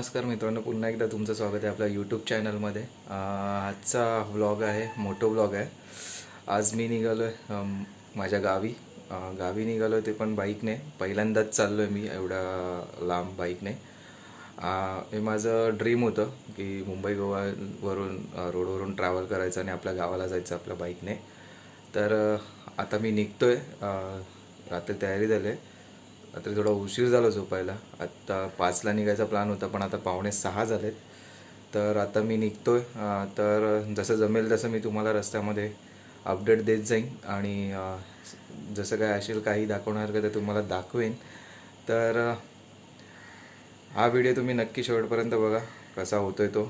नमस्कार मित्रांनो पुन्हा एकदा तुमचं स्वागत आहे आपल्या यूट्यूब चॅनलमध्ये आजचा व्लॉग आहे मोठो व्लॉग आहे. आज मी निघालो आहे माझ्या गावी. गावी निघालो आहे ते पण बाईकने पहिल्यांदाच चाललो आहे मी एवढा लांब बाईकने हे माझं ड्रीम होतं की मुंबई गोवावरून रोडवरून ट्रॅव्हल करायचं आणि आपल्या गावाला जायचं आपल्या बाईकने तर आता मी निघतो आहे रात्री तयारी झाली आहे रात्री थोडा उशीर झाला झोपायला. आत्ता पाचला निघायचा प्लॅन होता पण आता पावणे सहा झालेत. तर आता मी निघतो आहे तर जसं जमेल तसं मी तुम्हाला रस्त्यामध्ये अपडेट देत जाईन. आणि जसं काय असेल काही दाखवणार का ते तुम्हाला दाखवेन. तर हा व्हिडिओ तुम्ही नक्की शेवटपर्यंत बघा कसा होतोय तो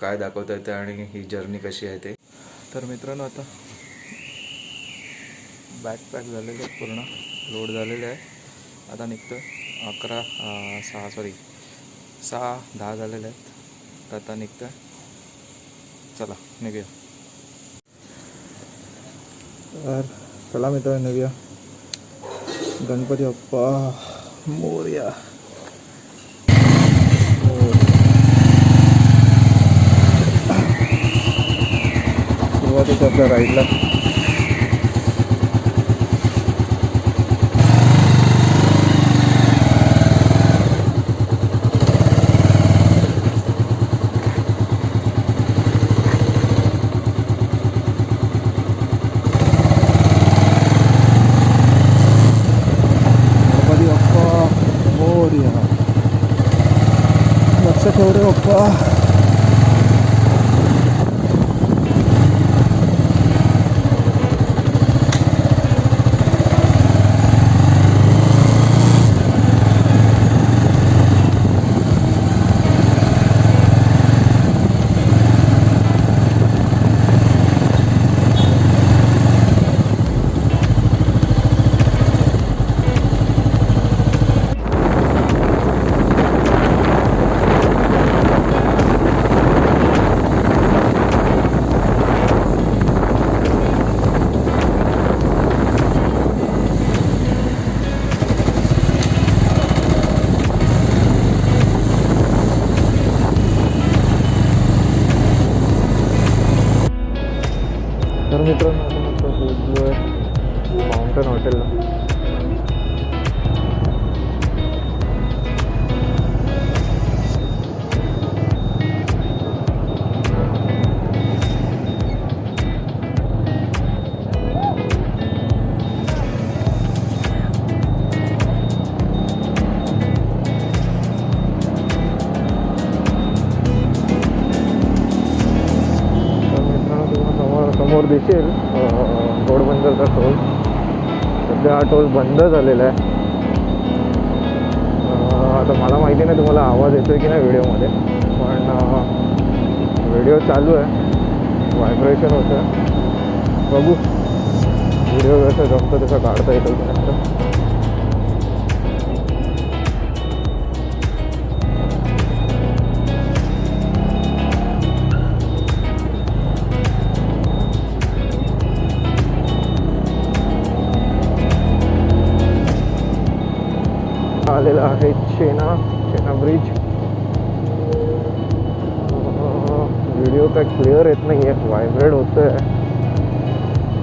काय दाखवता येतं आणि ही जर्नी कशी आहे ते. तर मित्रांनो आता बॅकपॅक झालेलं आहे पूर्ण लोड झालेलं आहे. आता निघतो अकरा सहा सॉरी सहा दहा झालेले आहेत. तर आता निघतो चला निघूया. तर चला मित्र निघूया. गणपती बाप्पा मोर्या. सुरुवातीच आपल्या राईडला टोल बंद झालेला आहे. आता मला माहिती नाही तुम्हाला आवाज येतोय की नाही व्हिडिओमध्ये पण व्हिडिओ चालू आहे. व्हायब्रेशन होतं बघू. व्हिडिओ कसं जमतं तसं काढता येतो की आलेला आहे चेना चेना ब्रिज व्हिडिओ काय क्लिअर येत नाही आहे व्हायब्रेट होतं आहे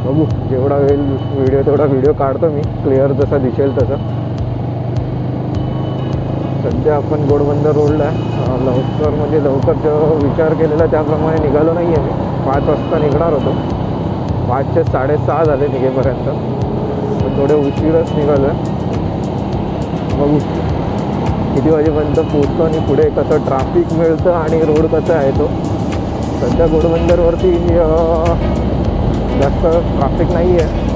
बघू जेवढा वेळ व्हिडिओ तेवढा व्हिडिओ काढतो मी. क्लिअर जसा दिसेल तसा. सध्या आपण गोडबंदर रोडला आहे. लवकर म्हणजे लवकर जो विचार केलेला त्याप्रमाणे निघालो नाही आहे मी. पाच वाजता निघणार होतो. पाचचे साडेसहा झाले निघेपर्यंत. थोडे उशीरच निघालो आहे बघू. किती वाजेपर्यंत पोचतो आणि पुढे कसं ट्राफिक मिळतं आणि रोड कसा आहे तो. सध्या घोडबंदरवरती जास्त ट्राफिक नाही आहे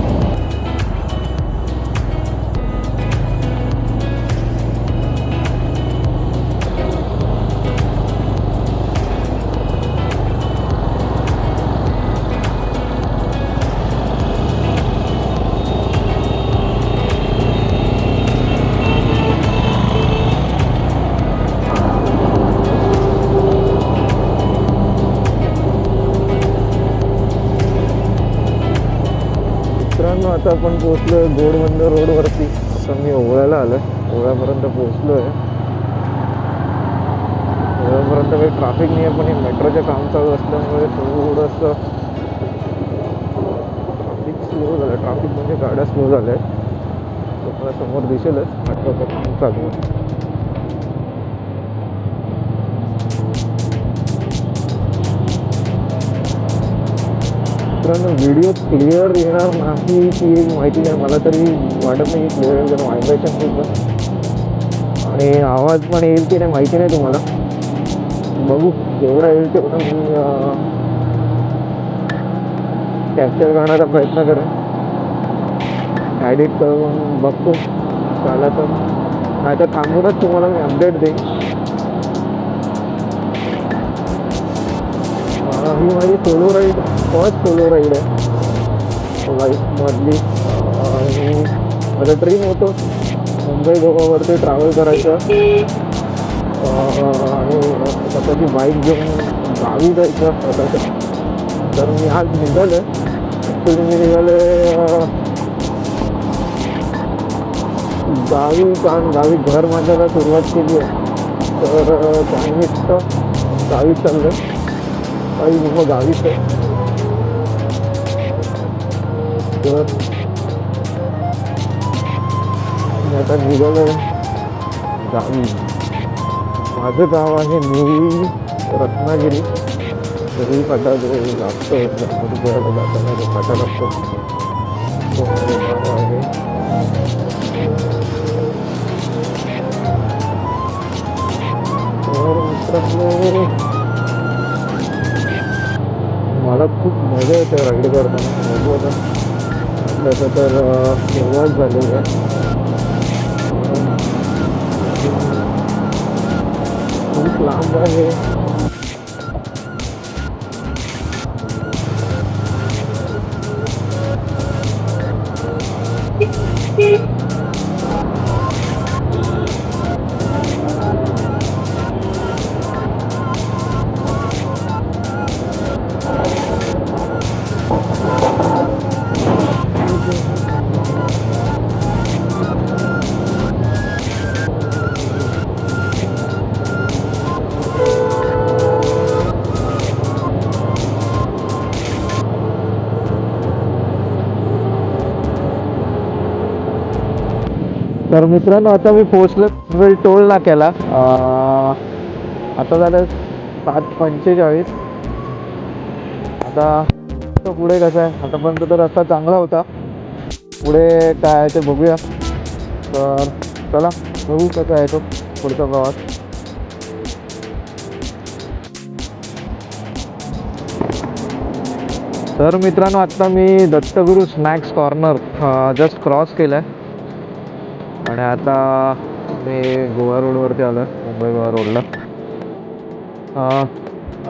मित्रांनो आपण पोहोचलो आहे गोडबंदर रोडवरती आता मी ओवळ्याला आलो आहे ओवळ्यापर्यंत पोहोचलो आहे ओवळ्यापर्यंत काही ट्रॅफिक नाही आहे पण हे मेट्रोचे काम चालू असल्यामुळे थोडंसं ट्रॅफिक स्लो झालं ट्रॅफिक म्हणजे गाड्या स्लो झाल्या आहेत तुम्हाला समोर दिसेलच. मेट्रोचं काम चालू आहे. मित्रांनो व्हिडिओ क्लिअर येणार नाही ती एक माहिती नाही मला तरी वाटत नाही क्लिअर येईल कारण व्हायब्रेशन खूप आणि आवाज पण येईल की नाही माहिती नाही तुम्हाला. बघू जेवढा येईल तेवढा मी कॅप्चर करण्याचा प्रयत्न करेन. ॲडिट करून बघतो. झाला तर नाही तर थांबूनच तुम्हाला मी अपडेट देईन. अं, ही माझी solo ride first solo ride आहे. लाईफमधली आणि माझं ड्रीम होतं मुंबई गोवावरती ट्रॅव्हल करायचं. आणि स्वतःची बाईक घेऊन गावी जायचं स्वतःच्या. तर मी आज निघालो ॲक्च्युली मी निघाले गावी कारण गावी घर बांधायला सुरुवात केली आहे. तर त्यानिमित्त गावी चाललं काही मग गावीच आहे तर मी आता निघालो गावी माझं गाव आहे निवळी रत्नागिरी तरी फाटा जो लागतो गणपतीपुळ्याला जाताना जो फाटा लागतो तो माझं गाव आहे तर मित्रांनो मला खूप मजा येते राईड करताना. तसं तर निर्माण झालेलं आहे. खूप लांब आहे. तर मित्रांनो आता मी पोहोचलो टोल नाक्याला. केला आता झालं सात पंचेचाळीस. आता तो पुढे कसं आहे? आतापर्यंत तर रस्ता चांगला होता. पुढे काय आहे ते बघूया. तर चला बघू कसं आहे तो पुढचा प्रवास. तर मित्रांनो आत्ता मी Dattaguru snacks corner just cross केलं आहे आणि आता मी गोवा रोडवरती आलो आहे मुंबई गोवा रोडला.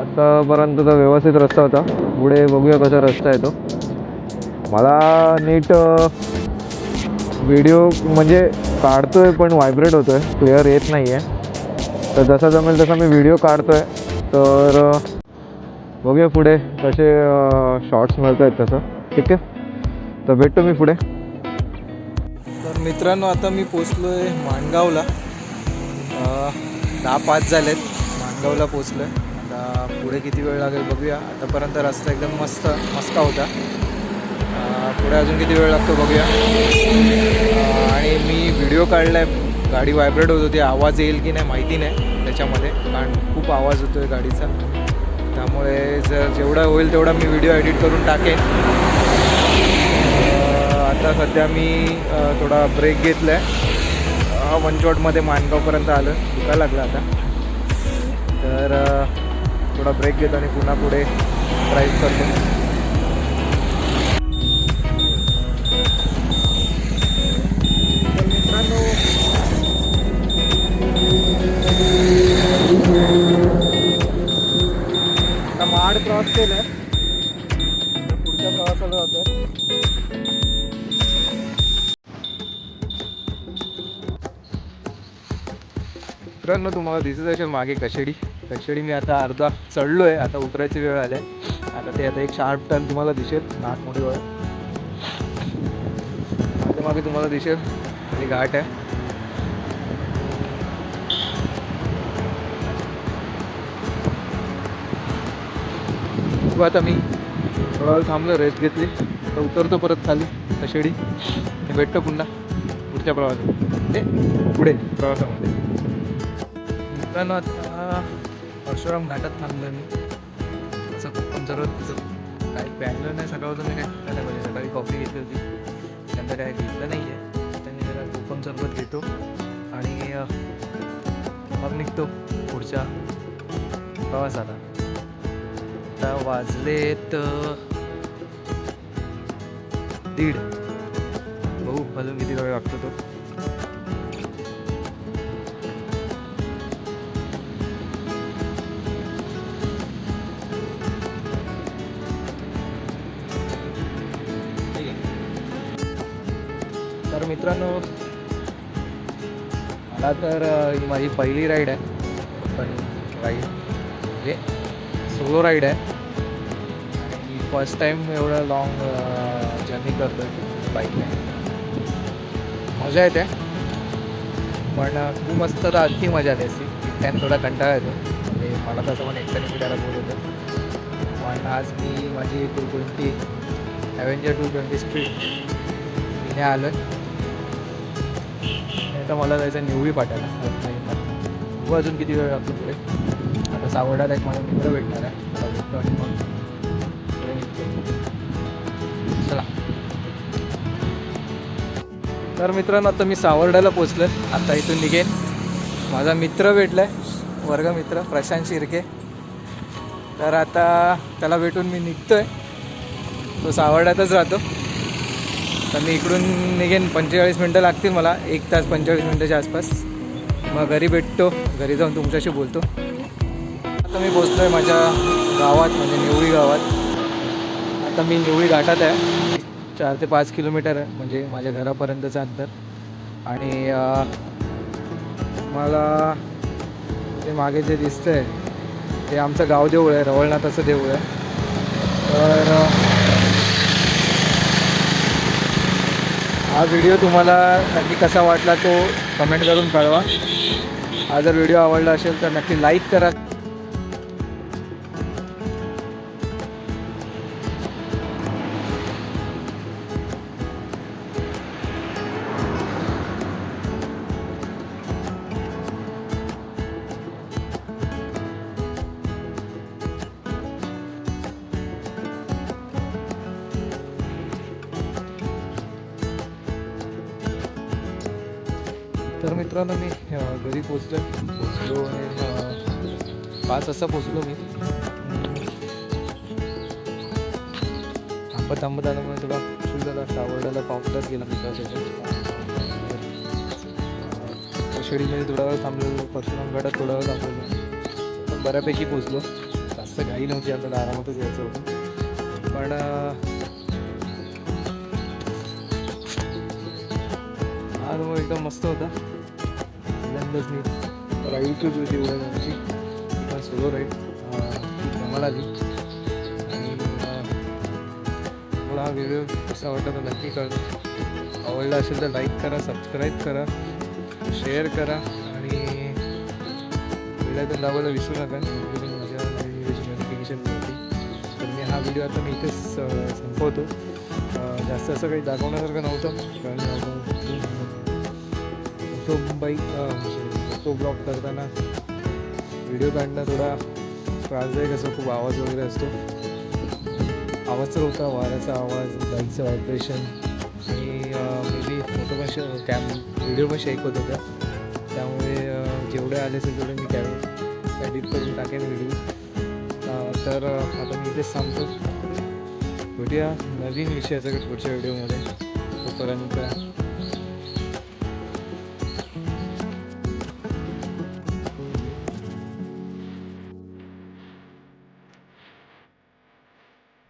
आतापर्यंत तर व्यवस्थित रस्ता होता. पुढे बघूया कसा रस्ता आहे तो मला नीट व्हिडिओ म्हणजे काढतो आहे पण व्हायब्रेट आहे क्लिअर येत नाही आहे तर जसा जमेल तसा मी व्हिडिओ काढतो आहे तर बघूया पुढे कसे शॉर्ट्स मिळत आहेत तसं. ठीक आहे? तर भेटतो मी पुढे. तर मित्रांनो आता मी पोचलो आहे माणगावला दहा पाच झालेत माणगावला पोचलो आहे आता पुढे किती वेळ लागेल बघूया. आतापर्यंत रस्ता एकदम मस्त मस्का होता. पुढे अजून किती वेळ लागतो बघूया. आणि मी व्हिडिओ काढला आहे गाडी व्हायब्रेट होत होती. आवाज येईल की नाही माहिती नाही त्याच्यामध्ये कारण खूप आवाज होतो आहे गाडीचा. त्यामुळे जर जेवढा होईल तेवढा मी व्हिडिओ एडिट करून टाकेन. आता सध्या मी थोडा ब्रेक घेतला आहे वनचोटमध्ये माणगावपर्यंत आलं दुखा लागलं आता. तर थोडा ब्रेक घेतो आणि पुन्हा पुढे ड्राईव्ह करतो. आता माड क्रॉस केलं पुढच्या प्रवासाला जातोय. मित्रांनो तुम्हाला दिसत असेल मागे कशेडी. कशेडी मी आता अर्धा चढलो आहे आता उतरायची वेळ आली आहे. आता ते आता एक शार्प टर्न तुम्हाला दिसेल नाट मोठी वेळ मागे मागे तुम्हाला दिसेल आणि घाट आहे. बघू आता मी थोडा वेळ थांबलो रेस्ट घेतली. तर उतरतो परत खाली कशेडी. भेटतो पुन्हा पुढच्या प्रवासात. ते पुढे प्रवासामध्ये. मित्रांनो आता परशुराम घाटात थांबलो मी. असं जरूर काही प्यायलं नाही सकाळचं मी काय खायला पाहिजे. सकाळी कॉफी घेतली होती. त्यानंतर काय घेतलं नाही आहे त्यांनी जरा कोकम सरबत घेतो आणि मग निघतो पुढच्या प्रवासाला. आता वाजलेत दीड. बघू अजून किती वेळ लागतो तो. मित्रांनो मला तर ही माझी पहिली राईड आहे. पण राईड म्हणजे सोलो राईड आहे. आणि फर्स्ट टाईम एवढं लॉंग जर्नी करतो आहे बाईकने मजा येते. पण खूप मस्त तर आणखी मजा येते अशी. थोडा कंटाळा येतो. म्हणजे मला तसं पण एकट्याने फिरायला बोल होतं पण आज मी माझी two twenty Avenger two twenty street इथे आलो आहे नाही तर मला जायचं न्यूवी पाठायला व अजून किती वेळ लागतो पुढे? आता सावडात एक मला मित्र भेटणार आहे आणि मग पुढे निघतो. चला. तर मित्रांनो आता मी सावर्ड्याला पोचलो आहे आता इथून निघेन माझा मित्र भेटला आहे वर्गमित्र प्रशांत शिर्के. तर आता त्याला भेटून मी निघतोय. तो सावर्ड्यातच राहतो. तर मी इकडून निघेन पंचेचाळीस मिनटं लागतील मला एक तास पंचेचाळीस मिनटाच्या आसपास. मग घरी भेटतो घरी जाऊन तुमच्याशी बोलतो. आता मी पोचतो आहे माझ्या गावात म्हणजे निवळी गावात. आता मी निवळी घाटात आहे. चार ते पाच किलोमीटर आहे म्हणजे माझ्या घरापर्यंतचं अंतर. आणि मला ते मागे जे दिसतं आहे ते आमचं गाव देऊळ आहे रवळनाथाचं देऊळ आहे. तर हा व्हिडिओ तुम्हाला नक्की कसा वाटला तो कमेंट करून कळवा. हा जर व्हिडिओ आवडला असेल तर नक्की लाईक करा. तर मित्रांनो मी घरी पोचलो पोचलो आणि पाच वाजता पोचलो मी. थांबत थांबत आल्यामुळे थोडा उशीर झाला. सावर्ड्याला पावसात गेला मित्रासोबत शिडीमध्ये थोडा वेळ थांबलेलो. परशुराम गडात थोडा वेळ थांबलेलो. पण बऱ्यापैकी पोचलो. जास्त घाई नव्हती आपल्याला आरामातच यायचं होतं. पण अनुभव एकदम मस्त होता. पहिल्यांदाच नाही. राईड केली होती एवढ्या जणांची पण सोलो राईड ती कमाल आली. आणि मला हा व्हिडिओ कसा वाटला तर नक्की कळतो आवडला असेल तर लाईक करा सबस्क्राईब करा शेअर करा. आणि व्हिडिओ दाबायला विसरू नका. जेणेकरून माझ्या व्हिडिओची नोटिफिकेशन मिळते. तर मी हा व्हिडिओ आता मी इथेच संपवतो. जास्त असं काही दाखवण्यासारखं नव्हतं. कारण तो बाईक तो ब्लॉग करताना व्हिडिओ काढणं थोडा त्रासदायक असं खूप आवाज वगैरे असतो. आवाज तर होता वाऱ्याचा आवाज बाईकचं व्हायब्रेशन आणि मे बी फोटो पण कॅम व्हिडिओ पण शेक होत होत्या. त्यामुळे जेवढे आले असेल तेवढे मी कॅम एडिट करून टाकेन व्हिडिओ तर आता मी इथेच थांबतो. भेटूया नवीन विषयाचं पुढच्या व्हिडिओमध्ये तोपर्यंत